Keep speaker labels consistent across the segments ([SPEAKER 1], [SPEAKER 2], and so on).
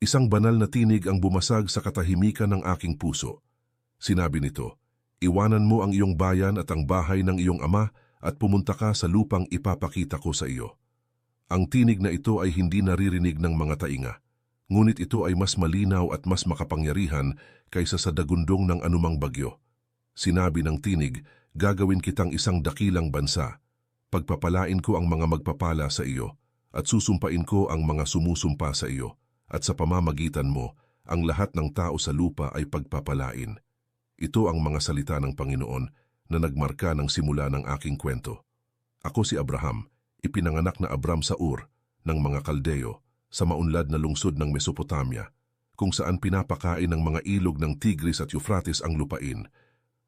[SPEAKER 1] Isang banal na tinig ang bumasag sa katahimikan ng aking puso. Sinabi nito, Iwanan mo ang iyong bayan at ang bahay ng iyong ama at pumunta ka sa lupang ipapakita ko sa iyo. Ang tinig na ito ay hindi naririnig ng mga tainga, ngunit ito ay mas malinaw at mas makapangyarihan kaysa sa dagundong ng anumang bagyo. Sinabi ng tinig, gagawin kitang isang dakilang bansa. Pagpapalain ko ang mga magpapala sa iyo at susumpain ko ang mga sumusumpa sa iyo at sa pamamagitan mo, ang lahat ng tao sa lupa ay pagpapalain. Ito ang mga salita ng Panginoon na nagmarka ng simula ng aking kwento. Ako si Abraham, ipinanganak na Abram sa Ur ng mga Kaldeo sa maunlad na lungsod ng Mesopotamia, kung saan pinapakain ng mga ilog ng Tigris at Euphrates ang lupain.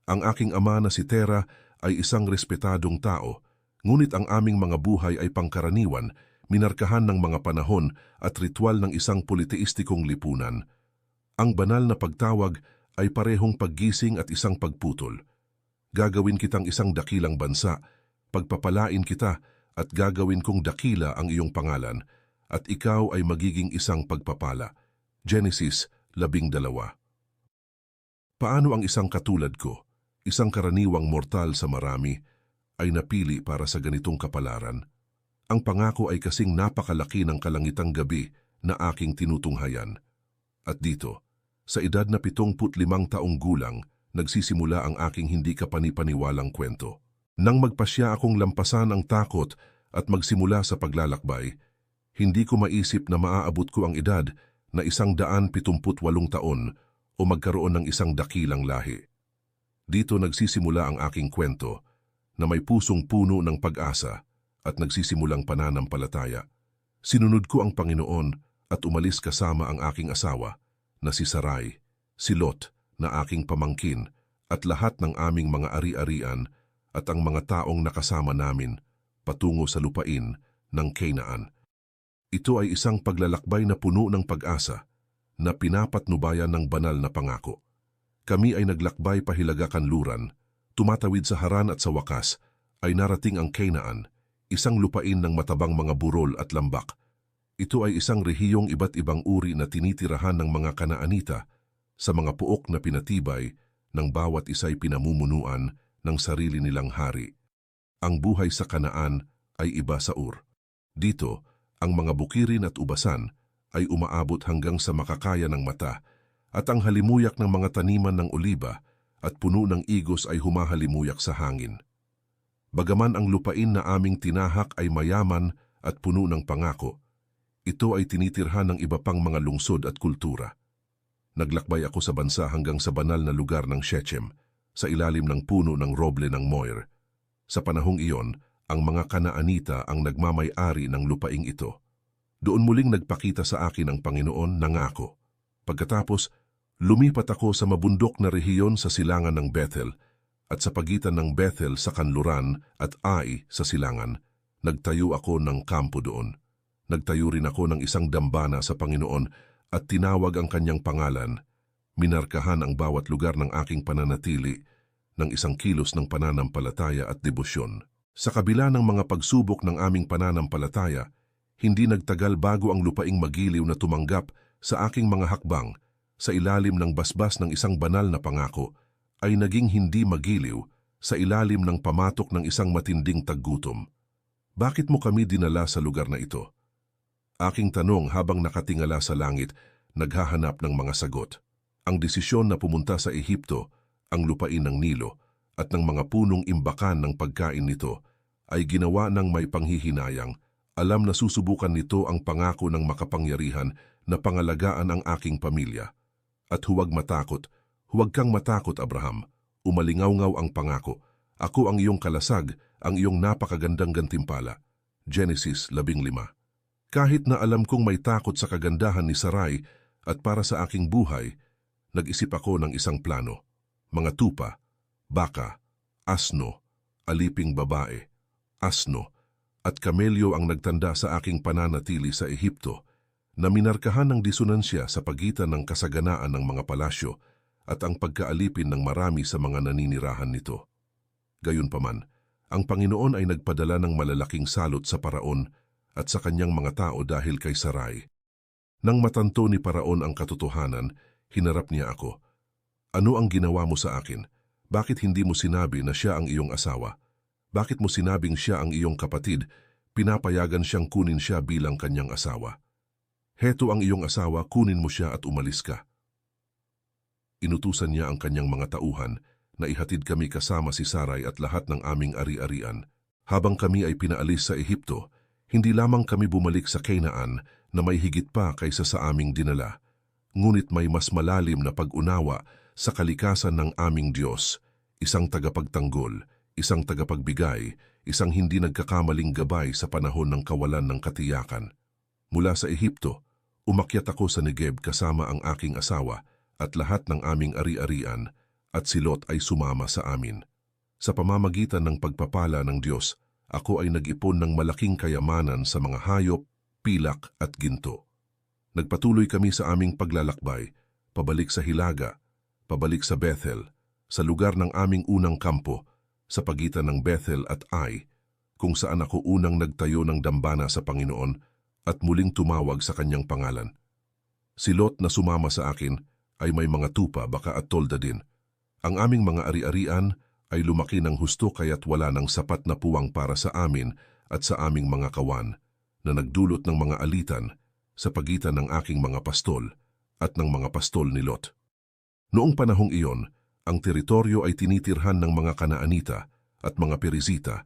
[SPEAKER 1] Ang aking ama na si Tera ay isang respetadong tao, ngunit ang aming mga buhay ay pangkaraniwan minarkahan ng mga panahon at ritual ng isang politeistikong lipunan. Ang banal na pagtawag ay parehong paggising at isang pagputol. Gagawin kitang isang dakilang bansa, pagpapalain kita at gagawin kong dakila ang iyong pangalan at ikaw ay magiging isang pagpapala. Genesis 12 Paano ang isang katulad ko, isang karaniwang mortal sa marami, ay napili para sa ganitong kapalaran? Ang pangako ay kasing napakalaki ng kalangitang gabi na aking tinutunghayan. At dito, sa edad na 75 taong gulang, nagsisimula ang aking hindi kapanipaniwalang kwento. Nang magpasya akong lampasan ang takot at magsimula sa paglalakbay, hindi ko maisip na maaabot ko ang edad na isang daan pitumput-walong taon o magkaroon ng isang dakilang lahi. Dito nagsisimula ang aking kwento na may pusong puno ng pag-asa at nagsisimulang pananampalataya. Sinunod ko ang Panginoon at umalis kasama ang aking asawa na si Sarai, si Lot na aking pamangkin at lahat ng aming mga ari-arian at ang mga taong nakasama namin patungo sa lupain ng Canaan. Ito ay isang paglalakbay na puno ng pag-asa na pinapatnubayan ng banal na pangako. Kami ay naglakbay pahilaga kanluran, tumatawid sa haran at sa wakas ay narating ang Canaan, isang lupain ng matabang mga burol at lambak. Ito ay isang rehiyong iba't ibang uri na tinitirahan ng mga kanaanita sa mga puok na pinatibay ng bawat isa'y pinamumunuan ng sarili nilang hari. Ang buhay sa kanaan ay iba sa ur. Dito, ang mga bukirin at ubasan ay umaabot hanggang sa makakaya ng mata at ang halimuyak ng mga taniman ng oliba at puno ng igos ay humahalimuyak sa hangin. Bagaman ang lupain na aming tinahak ay mayaman at puno ng pangako, ito ay tinitirhan ng iba pang mga lungsod at kultura. Naglakbay ako sa bansa hanggang sa banal na lugar ng Shechem, sa ilalim ng puno ng roble ng Moir. Sa panahong iyon, ang mga kanaanita ang nagmamay-ari ng lupaing ito. Doon muling nagpakita sa akin ang Panginoon nangako. Pagkatapos, lumipat ako sa mabundok na rehiyon sa silangan ng Bethel, at sa pagitan ng Bethel sa Kanluran at Ai sa Silangan, nagtayo ako ng kampo doon. Nagtayo rin ako ng isang dambana sa Panginoon at tinawag ang kanyang pangalan. Minarkahan ang bawat lugar ng aking pananatili ng isang kilos ng pananampalataya at debosyon. Sa kabila ng mga pagsubok ng aming pananampalataya, hindi nagtagal bago ang lupaing magiliw na tumanggap sa aking mga hakbang sa ilalim ng basbas ng isang banal na pangako ay naging hindi magiliw sa ilalim ng pamatok ng isang matinding taggutom. Bakit mo kami dinala sa lugar na ito? Aking tanong habang nakatingala sa langit, naghahanap ng mga sagot. Ang desisyon na pumunta sa Ehipto, ang lupain ng Nilo, at ng mga punong imbakan ng pagkain nito, ay ginawa ng may panghihinayang. Alam na susubukan nito ang pangako ng makapangyarihan na pangalagaan ang aking pamilya. At huwag matakot, Huwag kang matakot, Abraham. Umalingaw-ngaw ang pangako. Ako ang iyong kalasag, ang iyong napakagandang gantimpala. Genesis 15 Kahit na alam kong may takot sa kagandahan ni Sarai at para sa aking buhay, nag-isip ako ng isang plano. Mga tupa, baka, asno, aliping babae, asno, at kamelyo ang nagtanda sa aking pananatili sa Ehipto na minarkahan ng disonansya sa pagitan ng kasaganaan ng mga palasyo at ang pagkaalipin ng marami sa mga naninirahan nito. Gayunpaman, ang Panginoon ay nagpadala ng malalaking salot sa paraon at sa kanyang mga tao dahil kay Sarai. Nang matanto ni Paraon ang katotohanan, hinarap niya ako. Ano ang ginawa mo sa akin? Bakit hindi mo sinabi na siya ang iyong asawa? Bakit mo sinabing siya ang iyong kapatid? Pinapayagan siyang kunin siya bilang kanyang asawa. Heto ang iyong asawa, kunin mo siya at umalis ka. Inutusan niya ang kanyang mga tauhan na ihatid kami kasama si Saray at lahat ng aming ari-arian. Habang kami ay pinaalis sa Ehipto, hindi lamang kami bumalik sa Canaan na may higit pa kaysa sa aming dinala, ngunit may mas malalim na pag-unawa sa kalikasan ng aming Diyos, isang tagapagtanggol, isang tagapagbigay, isang hindi nagkakamaling gabay sa panahon ng kawalan ng katiyakan. Mula sa Ehipto, umakyat ako sa Negeb kasama ang aking asawa at lahat ng aming ari-arian at si Lot ay sumama sa amin. Sa pamamagitan ng pagpapala ng Diyos, ako ay nag-ipon ng malaking kayamanan sa mga hayop, pilak at ginto. Nagpatuloy kami sa aming paglalakbay, pabalik sa Hilaga, pabalik sa Bethel, sa lugar ng aming unang kampo, sa pagitan ng Bethel at Ai, kung saan ako unang nagtayo ng dambana sa Panginoon at muling tumawag sa kanyang pangalan. Si Lot na sumama sa akin ay may mga tupa baka at tolda din. Ang aming mga ari-arian ay lumaki ng husto kaya't wala ng sapat na puwang para sa amin at sa aming mga kawan na nagdulot ng mga alitan sa pagitan ng aking mga pastol at ng mga pastol ni Lot. Noong panahong iyon, ang teritoryo ay tinitirhan ng mga Kanaanita at mga Perizita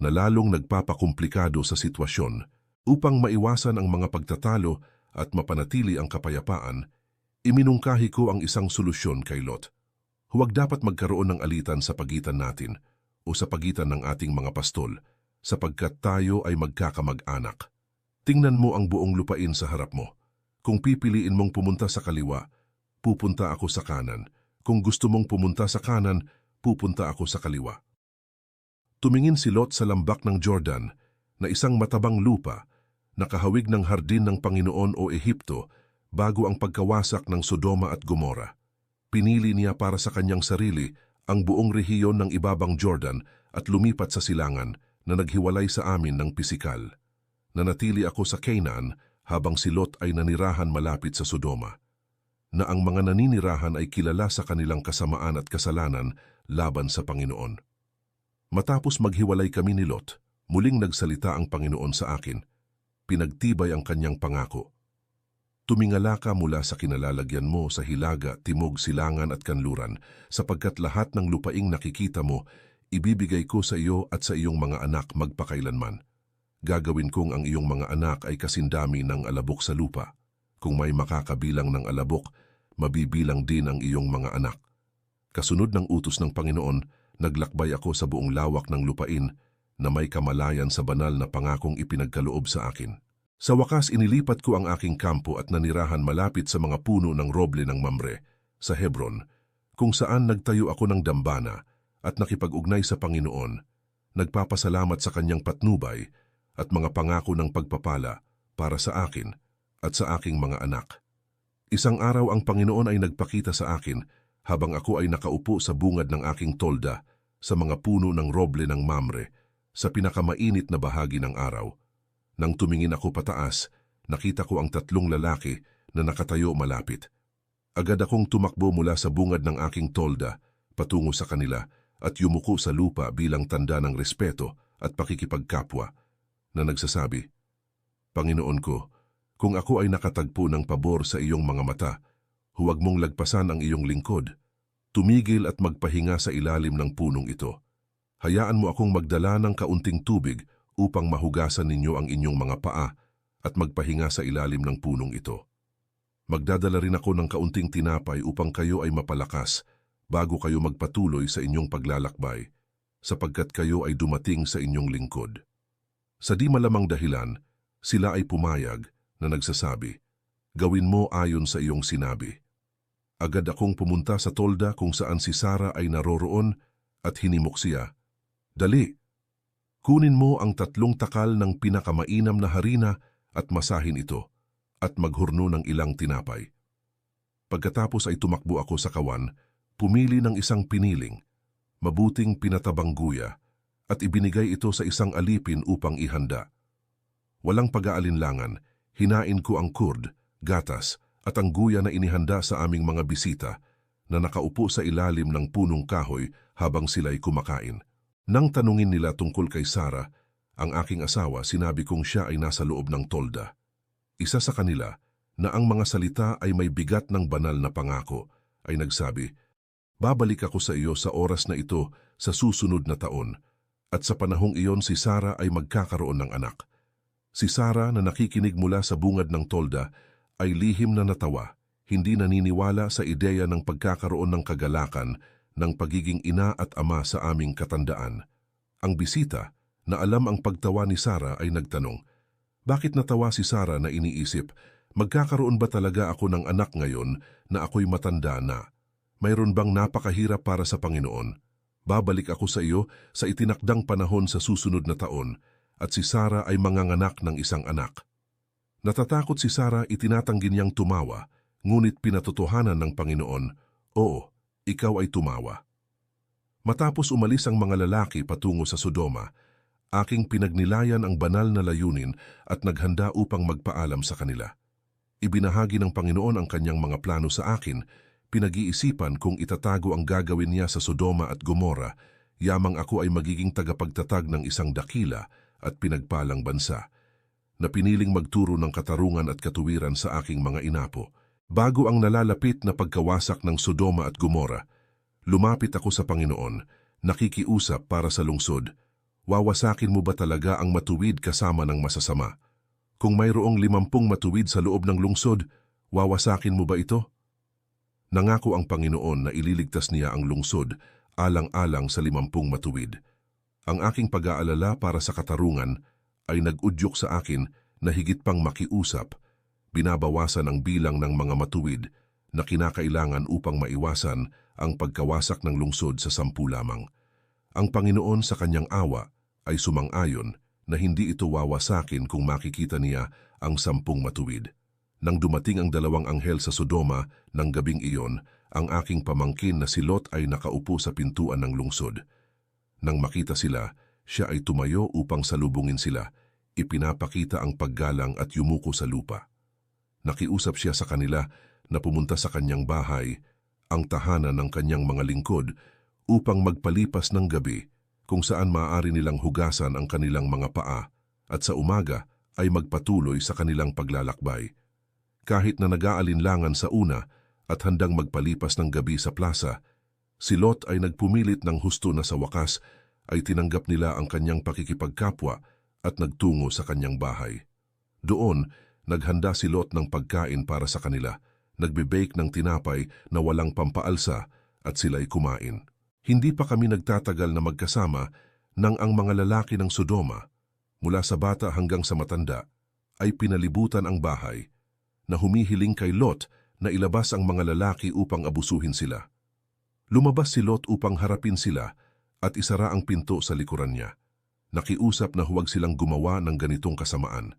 [SPEAKER 1] na lalong nagpapakomplikado sa sitwasyon upang maiwasan ang mga pagtatalo at mapanatili ang kapayapaan Iminungkahi ko ang isang solusyon kay Lot. Huwag dapat magkaroon ng alitan sa pagitan natin o sa pagitan ng ating mga pastol sapagkat tayo ay magkakamag-anak. Tingnan mo ang buong lupain sa harap mo. Kung pipiliin mong pumunta sa kaliwa, pupunta ako sa kanan. Kung gusto mong pumunta sa kanan, pupunta ako sa kaliwa. Tumingin si Lot sa lambak ng Jordan na isang matabang lupa na kahawig ng hardin ng Panginoon o Ehipto bago ang pagkawasak ng Sodoma at Gomora. Pinili niya para sa kanyang sarili ang buong rehiyon ng ibabang Jordan at lumipat sa silangan na naghiwalay sa amin ng pisikal. Nanatili ako sa Canaan habang si Lot ay nanirahan malapit sa Sodoma. Na ang mga naninirahan ay kilala sa kanilang kasamaan at kasalanan laban sa Panginoon. Matapos maghiwalay kami ni Lot, muling nagsalita ang Panginoon sa akin. Pinagtibay ang kanyang pangako Tumingala ka mula sa kinalalagyan mo sa hilaga, timog, silangan at kanluran, sapagkat lahat ng lupaing nakikita mo, ibibigay ko sa iyo at sa iyong mga anak magpakailanman. Gagawin kong ang iyong mga anak ay kasindami ng alabok sa lupa. Kung may makakabilang ng alabok, mabibilang din ang iyong mga anak. Kasunod ng utos ng Panginoon, naglakbay ako sa buong lawak ng lupain na may kamalayan sa banal na pangakong ipinagkaloob sa akin. Sa wakas inilipat ko ang aking kampo at nanirahan malapit sa mga puno ng roble ng Mamre, sa Hebron, kung saan nagtayo ako ng dambana at nakipag-ugnay sa Panginoon, nagpapasalamat sa kanyang patnubay at mga pangako ng pagpapala para sa akin at sa aking mga anak. Isang araw ang Panginoon ay nagpakita sa akin habang ako ay nakaupo sa bungad ng aking tolda sa mga puno ng roble ng Mamre sa pinakamainit na bahagi ng araw nang tumingin ako pataas, nakita ko ang tatlong lalaki na nakatayo malapit. Agad akong tumakbo mula sa bungad ng aking tolda, patungo sa kanila at yumuko sa lupa bilang tanda ng respeto at pakikipagkapwa na nagsasabi, Panginoon ko, kung ako ay nakatagpo ng pabor sa iyong mga mata, huwag mong lagpasan ang iyong lingkod. Tumigil at magpahinga sa ilalim ng punong ito. Hayaan mo akong magdala ng kaunting tubig upang mahugasan ninyo ang inyong mga paa at magpahinga sa ilalim ng punong ito. Magdadala rin ako ng kaunting tinapay upang kayo ay mapalakas bago kayo magpatuloy sa inyong paglalakbay, sapagkat kayo ay dumating sa inyong lingkod. Sa di malamang dahilan, sila ay pumayag na nagsasabi, Gawin mo ayon sa iyong sinabi. Agad akong pumunta sa tolda kung saan si Sara ay naroroon at hinimok siya. Dali, Kunin mo ang tatlong takal ng pinakamainam na harina at masahin ito at maghurno ng ilang tinapay. Pagkatapos ay tumakbo ako sa kawan, pumili ng isang piniling, mabuting pinatabang guya, at ibinigay ito sa isang alipin upang ihanda. Walang pag-aalinlangan, hinain ko ang kurd gatas at ang guya na inihanda sa aming mga bisita na nakaupo sa ilalim ng punong kahoy habang sila'y kumakain. Nang tanungin nila tungkol kay Sara, ang aking asawa sinabi kong siya ay nasa loob ng tolda. Isa sa kanila, na ang mga salita ay may bigat ng banal na pangako, ay nagsabi, Babalik ako sa iyo sa oras na ito sa susunod na taon, at sa panahong iyon si Sara ay magkakaroon ng anak. Si Sara na nakikinig mula sa bungad ng tolda ay lihim na natawa, hindi naniniwala sa ideya ng pagkakaroon ng kagalakan ng pagiging ina at ama sa aming katandaan. Ang bisita, na alam ang pagtawa ni Sara ay nagtanong, Bakit natawa si Sara na iniisip, magkakaroon ba talaga ako ng anak ngayon na ako'y matanda na? Mayroon bang napakahirap para sa Panginoon? Babalik ako sa iyo sa itinakdang panahon sa susunod na taon at si Sara ay manganganak ng isang anak. Natatakot si Sara itinatanggi niyang tumawa, ngunit pinatotohanan ng Panginoon, Oo, ikaw ay tumawa. Matapos umalis ang mga lalaki patungo sa Sodoma, aking pinagnilayan ang banal na layunin at naghanda upang magpaalam sa kanila. Ibinahagi ng Panginoon ang kanyang mga plano sa akin pinag-iisipan kung itatago ang gagawin niya sa Sodoma at Gomora, yamang ako ay magiging tagapagtatag ng isang dakila at pinagpalang bansa, na piniling magturo ng katarungan at katuwiran sa aking mga inapo. Bago ang nalalapit na pagkawasak ng Sodoma at Gomora, lumapit ako sa Panginoon, nakikiusap para sa lungsod. Wawasakin mo ba talaga ang matuwid kasama ng masasama? Kung mayroong limampung matuwid sa loob ng lungsod, wawasakin mo ba ito? Nangako ang Panginoon na ililigtas niya ang lungsod alang-alang sa limampung matuwid. Ang aking pag-aalala para sa katarungan ay nag-udyok sa akin na higit pang makiusap, binabawasan ang bilang ng mga matuwid na kinakailangan upang maiwasan ang pagkawasak ng lungsod sa sampu lamang. Ang Panginoon sa kanyang awa ay sumang-ayon na hindi ito wawasakin kung makikita niya ang sampung matuwid. Nang dumating ang dalawang anghel sa Sodoma ng gabing iyon, ang aking pamangkin na si Lot ay nakaupo sa pintuan ng lungsod. Nang makita sila, siya ay tumayo upang salubungin sila, ipinapakita ang paggalang at yumuko sa lupa. Nakiusap siya sa kanila na pumunta sa kanyang bahay, ang tahanan ng kanyang mga lingkod, upang magpalipas ng gabi kung saan maaari nilang hugasan ang kanilang mga paa at sa umaga ay magpatuloy sa kanilang paglalakbay kahit na nag-aalinlangan sa una at handang magpalipas ng gabi sa plaza, si Lot ay nagpumilit ng husto na sa wakas ay tinanggap nila ang kanyang pakikipagkapwa at nagtungo sa kanyang bahay. Doon, naghanda si Lot ng pagkain para sa kanila, nagbe-bake ng tinapay na walang pampaalsa at sila'y kumain. Hindi pa kami nagtatagal na magkasama nang ang mga lalaki ng Sodoma, mula sa bata hanggang sa matanda, ay pinalibutan ang bahay na humihiling kay Lot na ilabas ang mga lalaki upang abusuhin sila. Lumabas si Lot upang harapin sila at isara ang pinto sa likuran niya. Nakiusap na huwag silang gumawa ng ganitong kasamaan.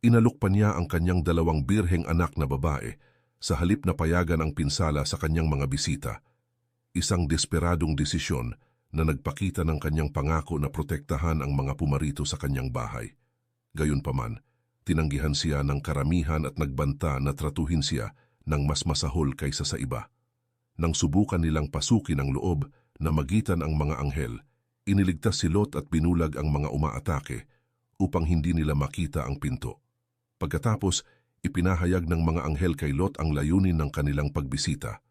[SPEAKER 1] Inalok pa niya ang kanyang dalawang birheng anak na babae sa halip na payagan ang pinsala sa kanyang mga bisita. Isang desperadong desisyon na nagpakita ng kanyang pangako na protektahan ang mga pumarito sa kanyang bahay. Gayunpaman, tinanggihan siya ng karamihan at nagbanta na tratuhin siya ng mas masahol kaysa sa iba. Nang subukan nilang pasukin ang loob na magitan ang mga anghel, iniligtas si Lot at binulag ang mga umaatake upang hindi nila makita ang pinto. Pagkatapos, ipinahayag ng mga anghel kay Lot ang layunin ng kanilang pagbisita,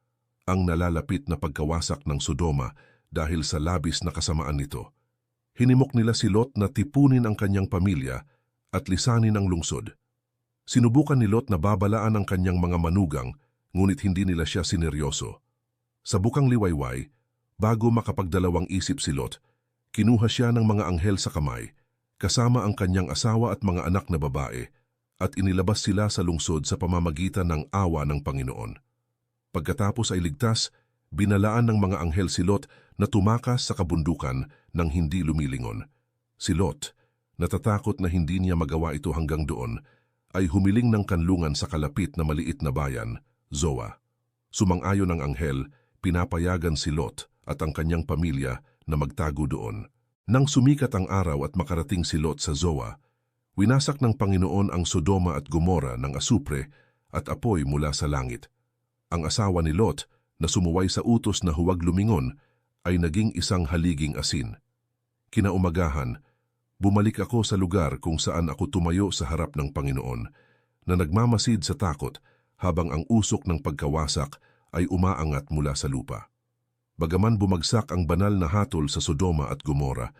[SPEAKER 1] ang nalalapit na pagkawasak ng Sodoma dahil sa labis na kasamaan nito. Hinimok nila si Lot na tipunin ang kanyang pamilya at lisanin ang lungsod. Sinubukan ni Lot na babalaan ang kanyang mga manugang, ngunit hindi nila siya sineryoso. Sa bukang liwayway, bago makapagdalawang isip si Lot, kinuha siya ng mga anghel sa kamay, kasama ang kanyang asawa at mga anak na babae, at inilabas sila sa lungsod sa pamamagitan ng awa ng Panginoon. Pagkatapos ay ligtas, binalaan ng mga anghel si Lot na tumakas sa kabundukan nang hindi lumilingon. Si Lot, natatakot na hindi niya magawa ito hanggang doon, ay humiling ng kanlungan sa kalapit na maliit na bayan, Zoa. Sumang-ayon ng anghel, pinapayagan si Lot at ang kanyang pamilya na magtago doon. Nang sumikat ang araw at makarating si Lot sa Zoa, winasak ng Panginoon ang Sodoma at Gomora ng asupre at apoy mula sa langit. Ang asawa ni Lot na sumuway sa utos na huwag lumingon ay naging isang haliging asin. Kinaumagahan, bumalik ako sa lugar kung saan ako tumayo sa harap ng Panginoon na nagmamasid sa takot habang ang usok ng pagkawasak ay umaangat mula sa lupa. Bagaman bumagsak ang banal na hatol sa Sodoma at Gomora,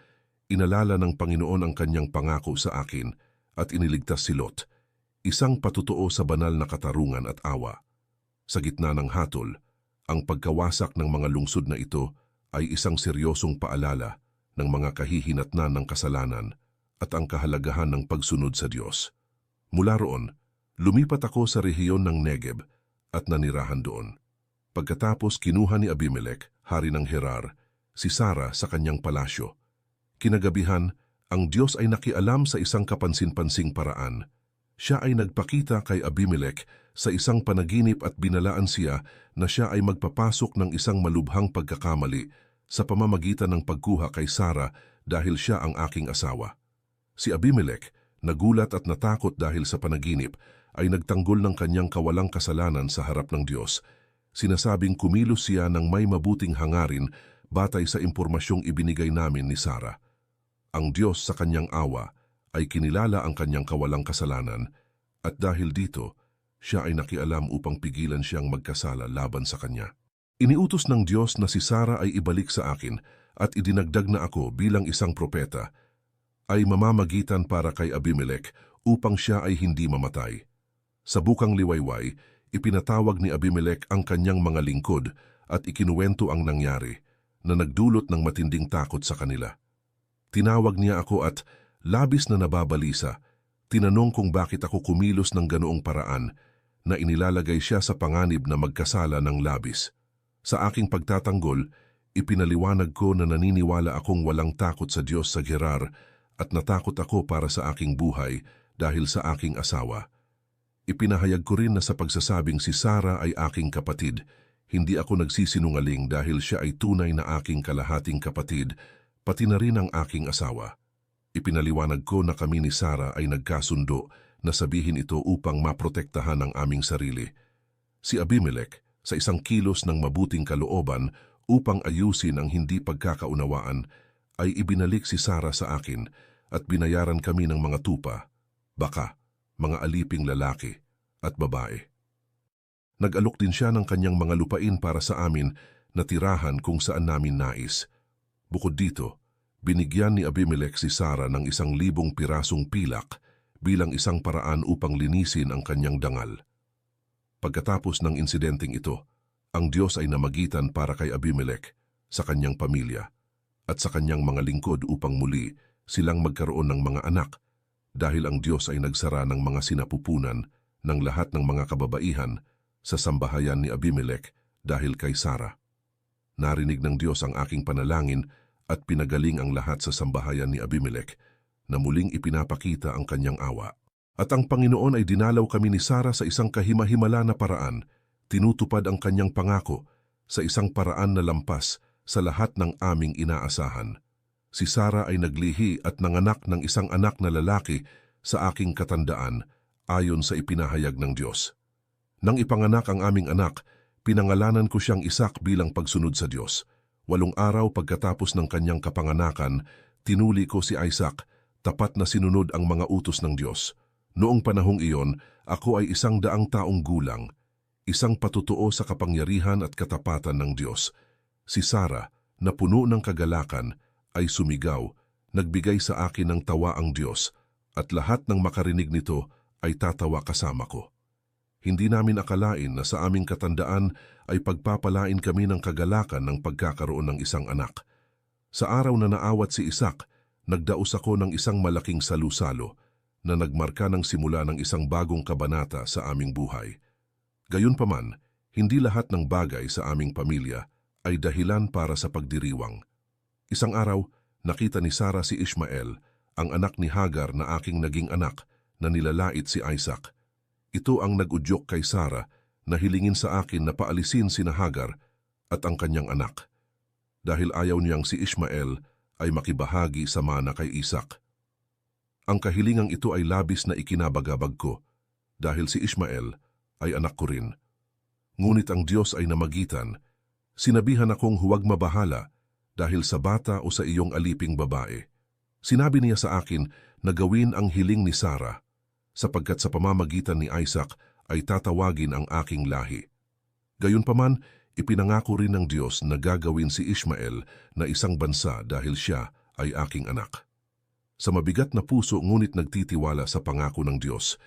[SPEAKER 1] inalala ng Panginoon ang kanyang pangako sa akin at iniligtas si Lot, isang patutuo sa banal na katarungan at awa. Sa gitna ng hatol, ang pagkawasak ng mga lungsod na ito ay isang seryosong paalala ng mga kahihinatnan ng kasalanan at ang kahalagahan ng pagsunod sa Diyos. Mula roon, lumipat ako sa rehiyon ng Negev at nanirahan doon. Pagkatapos kinuha ni Abimelech, hari ng Herar, si Sara sa kanyang palasyo. Kinagabihan, ang Diyos ay nakialam sa isang kapansin-pansing paraan. Siya ay nagpakita kay Abimelech sa isang panaginip at binalaan siya na siya ay magpapasok ng isang malubhang pagkakamali sa pamamagitan ng pagkuha kay Sara dahil siya ang aking asawa. Si Abimelech, nagulat at natakot dahil sa panaginip, ay nagtanggol ng kanyang kawalang kasalanan sa harap ng Diyos. Sinasabing kumilos siya ng may mabuting hangarin batay sa impormasyong ibinigay namin ni Sara. Ang Diyos sa kanyang awa ay kinilala ang kanyang kawalang kasalanan at dahil dito, siya ay nakialam upang pigilan siyang magkasala laban sa kanya. Iniutos ng Diyos na si Sara ay ibalik sa akin at idinagdag na ako bilang isang propeta, ay mamamagitan para kay Abimelech upang siya ay hindi mamatay. Sa bukang liwayway, ipinatawag ni Abimelech ang kanyang mga lingkod at ikinuwento ang nangyari na nagdulot ng matinding takot sa kanila. Tinawag niya ako at, labis na nababalisa, tinanong kung bakit ako kumilos ng ganoong paraan na inilalagay siya sa panganib na magkasala ng labis. Sa aking pagtatanggol, ipinaliwanag ko na naniniwala akong walang takot sa Diyos sa Gerar at natakot ako para sa aking buhay dahil sa aking asawa. Ipinahayag ko rin na sa pagsasabing si Sara ay aking kapatid, hindi ako nagsisinungaling dahil siya ay tunay na aking kalahating kapatid, pati na rin ang aking asawa. Ipinaliwanag ko na kami ni Sara ay nagkasundo na sabihin ito upang maprotektahan ang aming sarili. Si Abimelech, sa isang kilos ng mabuting kalooban upang ayusin ang hindi pagkakaunawaan, ay ibinalik si Sara sa akin at binayaran kami ng mga tupa, baka, mga aliping lalaki at babae. Nag-alok din siya ng kanyang mga lupain para sa amin na tirahan kung saan namin nais. Bukod dito, binigyan ni Abimelech si Sara ng isang libong pirasong pilak bilang isang paraan upang linisin ang kanyang dangal. Pagkatapos ng insidenteng ito, ang Diyos ay namagitan para kay Abimelech sa kanyang pamilya at sa kanyang mga lingkod upang muli silang magkaroon ng mga anak dahil ang Diyos ay nagsara ng mga sinapupunan ng lahat ng mga kababaihan sa sambahayan ni Abimelech dahil kay Sara. Narinig ng Diyos ang aking panalangin at pinagaling ang lahat sa sambahayan ni Abimelech na muling ipinapakita ang kanyang awa. At ang Panginoon ay dinalaw kami ni Sara sa isang kahimahimala na paraan, tinutupad ang kanyang pangako sa isang paraan na lampas sa lahat ng aming inaasahan. Si Sara ay naglihi at nanganak ng isang anak na lalaki sa aking katandaan ayon sa ipinahayag ng Diyos. Nang ipanganak ang aming anak, pinangalanan ko siyang Isak bilang pagsunod sa Diyos. Walong araw pagkatapos ng kanyang kapanganakan, tinuli ko si Isaac tapat na sinunod ang mga utos ng Diyos. Noong panahong iyon, ako ay isang daang taong gulang, isang patutuo sa kapangyarihan at katapatan ng Diyos. Si Sara, na puno ng kagalakan, ay sumigaw, nagbigay sa akin ng tawa ang Diyos, at lahat ng makarinig nito ay tatawa kasama ko. Hindi namin akalain na sa aming katandaan ay pagpapalain kami ng kagalakan ng pagkakaroon ng isang anak. Sa araw na naawat si Isak, nagdaos ako ng isang malaking salusalo na nagmarka ng simula ng isang bagong kabanata sa aming buhay. Gayunpaman, hindi lahat ng bagay sa aming pamilya ay dahilan para sa pagdiriwang. Isang araw, nakita ni Sara si Ishmael, ang anak ni Hagar na aking naging anak, na nilalait si Isaac. Ito ang nagudyok kay Sara na hilingin sa akin na paalisin si Hagar at ang kanyang anak. Dahil ayaw niyang si Ishmael ay makibahagi sa mana kay Isak. Ang kahilingang ito ay labis na ikinabagabag ko dahil si Ishmael ay anak ko rin. Ngunit ang Diyos ay namagitan. Sinabihan akong huwag mabahala dahil sa bata o sa iyong aliping babae. Sinabi niya sa akin na gawin ang hiling ni Sarah, sapagkat sa pamamagitan ni Isaac ay tatawagin ang aking lahi. Gayunpaman, ipinangako rin ng Diyos na gagawin si Ishmael na isang bansa dahil siya ay aking anak. Sa mabigat na puso ngunit nagtitiwala sa pangako ng Diyos,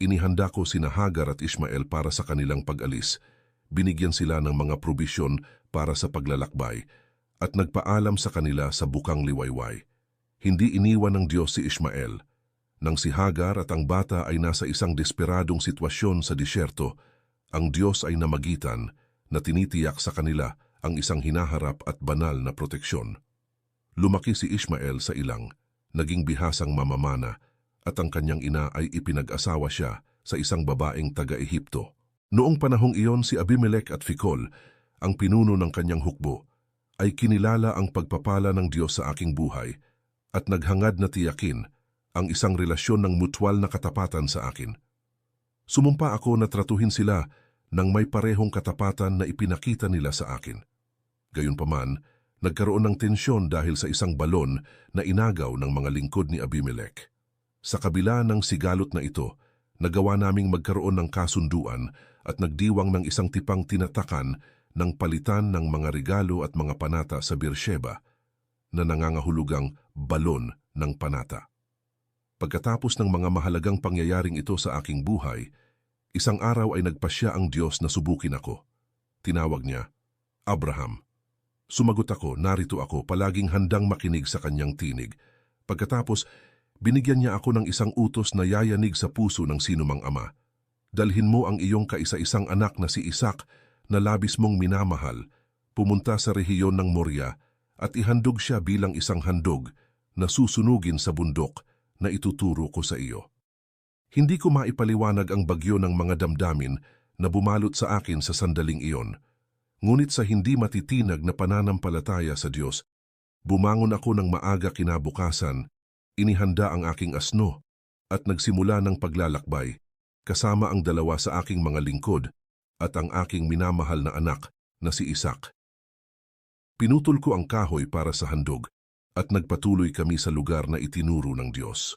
[SPEAKER 1] inihanda ko sina Hagar at Ishmael para sa kanilang pag-alis. Binigyan sila ng mga probisyon para sa paglalakbay at nagpaalam sa kanila sa bukang liwayway. Hindi iniwan ng Diyos si Ishmael. Nang si Hagar at ang bata ay nasa isang desperadong sitwasyon sa disyerto, ang Diyos ay namagitan na tinitiyak sa kanila ang isang hinaharap at banal na proteksyon. Lumaki si Ishmael sa ilang, naging bihasang mamamana, at ang kanyang ina ay ipinag-asawa siya sa isang babaeng taga-Ehipto. Noong panahong iyon si Abimelech at Fikol, ang pinuno ng kanyang hukbo, ay kinilala ang pagpapala ng Diyos sa aking buhay at naghangad na tiyakin ang isang relasyon ng mutual na katapatan sa akin. Sumumpa ako na tratuhin sila ng may parehong katapatan na ipinakita nila sa akin. Gayunpaman, nagkaroon ng tensyon dahil sa isang balon na inagaw ng mga lingkod ni Abimelech. Sa kabila ng sigalot na ito, nagawa naming magkaroon ng kasunduan at nagdiwang ng isang tipang tinatakan ng palitan ng mga regalo at mga panata sa Beersheba na nangangahulugang balon ng panata. Pagkatapos ng mga mahalagang pangyayaring ito sa aking buhay, isang araw ay nagpasya ang Diyos na subukin ako. Tinawag niya, Abraham. Sumagot ako, narito ako, palaging handang makinig sa kanyang tinig. Pagkatapos, binigyan niya ako ng isang utos na yayanig sa puso ng sinumang ama. Dalhin mo ang iyong kaisa-isang anak na si Isaac na labis mong minamahal, pumunta sa rehiyon ng Moria at ihandog siya bilang isang handog na susunugin sa bundok na ituturo ko sa iyo. Hindi ko maipaliwanag ang bagyo ng mga damdamin na bumalot sa akin sa sandaling iyon. Ngunit sa hindi matitinag na pananampalataya sa Diyos, bumangon ako ng maaga kinabukasan, inihanda ang aking asno, at nagsimula ng paglalakbay, kasama ang dalawa sa aking mga lingkod at ang aking minamahal na anak na si Isaac. Pinutol ko ang kahoy para sa handog at nagpatuloy kami sa lugar na itinuro ng Diyos.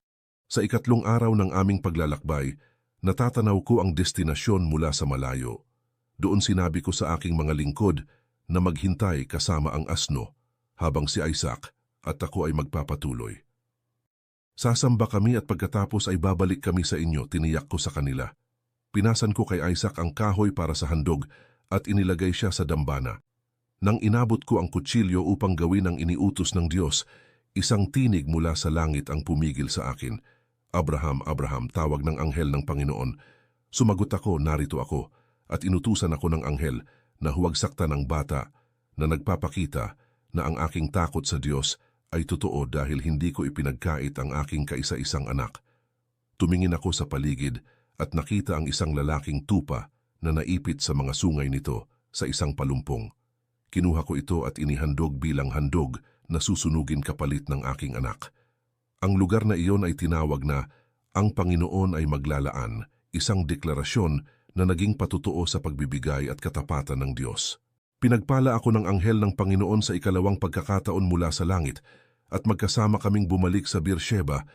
[SPEAKER 1] Sa ikatlong araw ng aming paglalakbay, natatanaw ko ang destinasyon mula sa malayo. Doon sinabi ko sa aking mga lingkod na maghintay kasama ang asno habang si Isaac at ako ay magpapatuloy. Sasamba kami at pagkatapos ay babalik kami sa inyo, tiniyak ko sa kanila. Pinasan ko kay Isaac ang kahoy para sa handog at inilagay siya sa dambana. Nang inabot ko ang kutsilyo upang gawin ang iniutos ng Diyos, isang tinig mula sa langit ang pumigil sa akin. Abraham, Abraham, tawag ng anghel ng Panginoon. Sumagot ako, narito ako, at inutusan ako ng anghel na huwag saktan ng bata na nagpapakita na ang aking takot sa Diyos ay totoo dahil hindi ko ipinagkait ang aking kaisa-isang anak. Tumingin ako sa paligid at nakita ang isang lalaking tupa na naipit sa mga sungay nito sa isang palumpong. Kinuha ko ito at inihandog bilang handog na susunugin kapalit ng aking anak. Ang lugar na iyon ay tinawag na Ang Panginoon ay Maglalaan, isang deklarasyon na naging patutuo sa pagbibigay at katapatan ng Diyos. Pinagpala ako ng anghel ng Panginoon sa ikalawang pagkakataon mula sa langit at magkasama kaming bumalik sa Beersheba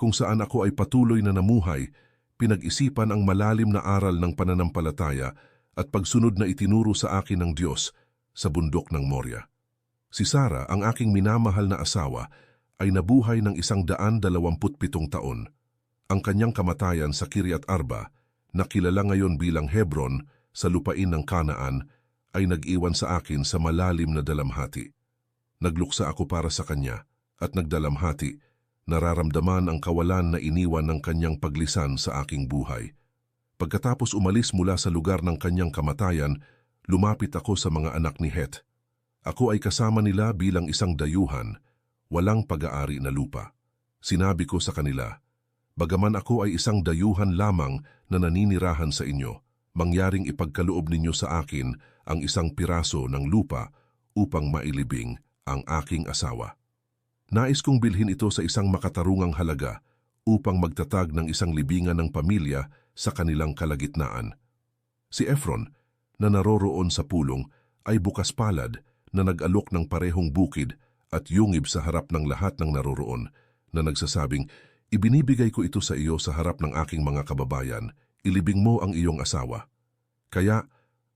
[SPEAKER 1] kung saan ako ay patuloy na namuhay, pinag-isipan ang malalim na aral ng pananampalataya at pagsunod na itinuro sa akin ng Diyos sa bundok ng Moria. Si Sara, ang aking minamahal na asawa, ay nabuhay ng isang daan dalawamput pitong taon. Ang kanyang kamatayan sa Kiryat Arba, na kilala ngayon bilang Hebron sa lupain ng Kanaan, ay nag-iwan sa akin sa malalim na dalamhati. Nagluksa ako para sa kanya at nagdalamhati, nararamdaman ang kawalan na iniwan ng kanyang paglisan sa aking buhay. Pagkatapos umalis mula sa lugar ng kanyang kamatayan, lumapit ako sa mga anak ni Het. Ako ay kasama nila bilang isang dayuhan, walang pag-aari na lupa. Sinabi ko sa kanila, Bagaman ako ay isang dayuhan lamang na naninirahan sa inyo, mangyaring ipagkaloob ninyo sa akin ang isang piraso ng lupa upang mailibing ang aking asawa. Nais kong bilhin ito sa isang makatarungang halaga upang magtatag ng isang libingan ng pamilya sa kanilang kalagitnaan. Si Efron, na naroroon sa pulong, ay bukas palad na nag-alok ng parehong bukid at yungib sa harap ng lahat ng naroroon na nagsasabing, Ibinibigay ko ito sa iyo sa harap ng aking mga kababayan, ilibing mo ang iyong asawa. Kaya,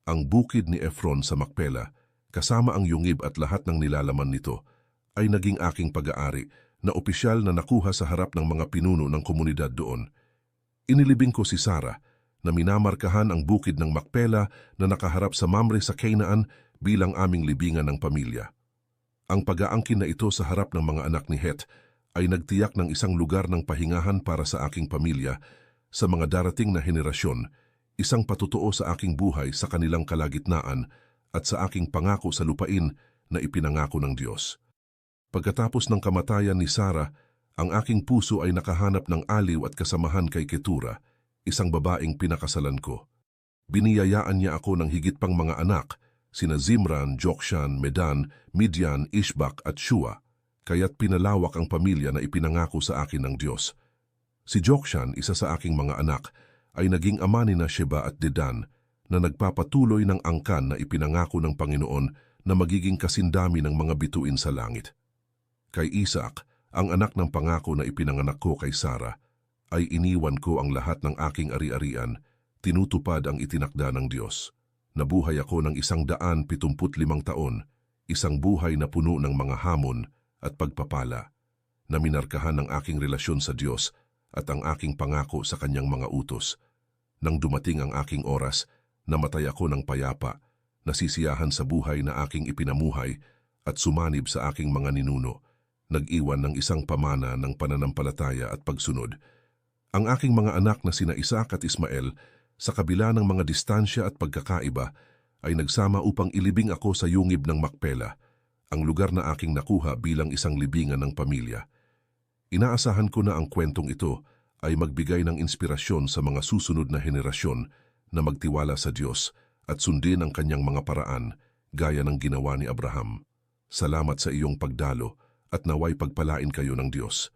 [SPEAKER 1] ang bukid ni Efron sa Makpela, kasama ang yungib at lahat ng nilalaman nito, ay naging aking pag-aari na opisyal na nakuha sa harap ng mga pinuno ng komunidad doon. Inilibing ko si Sara na minamarkahan ang bukid ng Makpela na nakaharap sa Mamre sa Canaan bilang aming libingan ng pamilya. Ang pag-aangkin na ito sa harap ng mga anak ni Het ay nagtiyak ng isang lugar ng pahingahan para sa aking pamilya sa mga darating na henerasyon, isang patutuo sa aking buhay sa kanilang kalagitnaan at sa aking pangako sa lupain na ipinangako ng Diyos. Pagkatapos ng kamatayan ni Sara, ang aking puso ay nakahanap ng aliw at kasamahan kay Ketura, isang babaeng pinakasalan ko. Biniyayaan niya ako ng higit pang mga anak, sina Zimran, Jokshan, Medan, Midian, Ishbak at Shua, kaya't pinalawak ang pamilya na ipinangako sa akin ng Diyos. Si Jokshan, isa sa aking mga anak, ay naging ama ni Sheba at Dedan na nagpapatuloy ng angkan na ipinangako ng Panginoon na magiging kasindami ng mga bituin sa langit. Kay Isaac, ang anak ng pangako na ipinanganak ko kay Sara, ay iniwan ko ang lahat ng aking ari-arian, tinutupad ang itinakda ng Diyos. Nabuhay ako ng isang daan pitumput limang taon, isang buhay na puno ng mga hamon, at pagpapala na minarkahan ng aking relasyon sa Diyos at ang aking pangako sa kanyang mga utos. Nang dumating ang aking oras, namatay ako ng payapa, nasisiyahan sa buhay na aking ipinamuhay at sumanib sa aking mga ninuno, nag-iwan ng isang pamana ng pananampalataya at pagsunod. Ang aking mga anak na sina Isaac at Ismael, sa kabila ng mga distansya at pagkakaiba, ay nagsama upang ilibing ako sa yungib ng Makpela, ang lugar na aking nakuha bilang isang libingan ng pamilya. Inaasahan ko na ang kwentong ito ay magbigay ng inspirasyon sa mga susunod na henerasyon na magtiwala sa Diyos at sundin ang kanyang mga paraan gaya ng ginawa ni Abraham. Salamat sa iyong pagdalo at naway pagpalain kayo ng Diyos.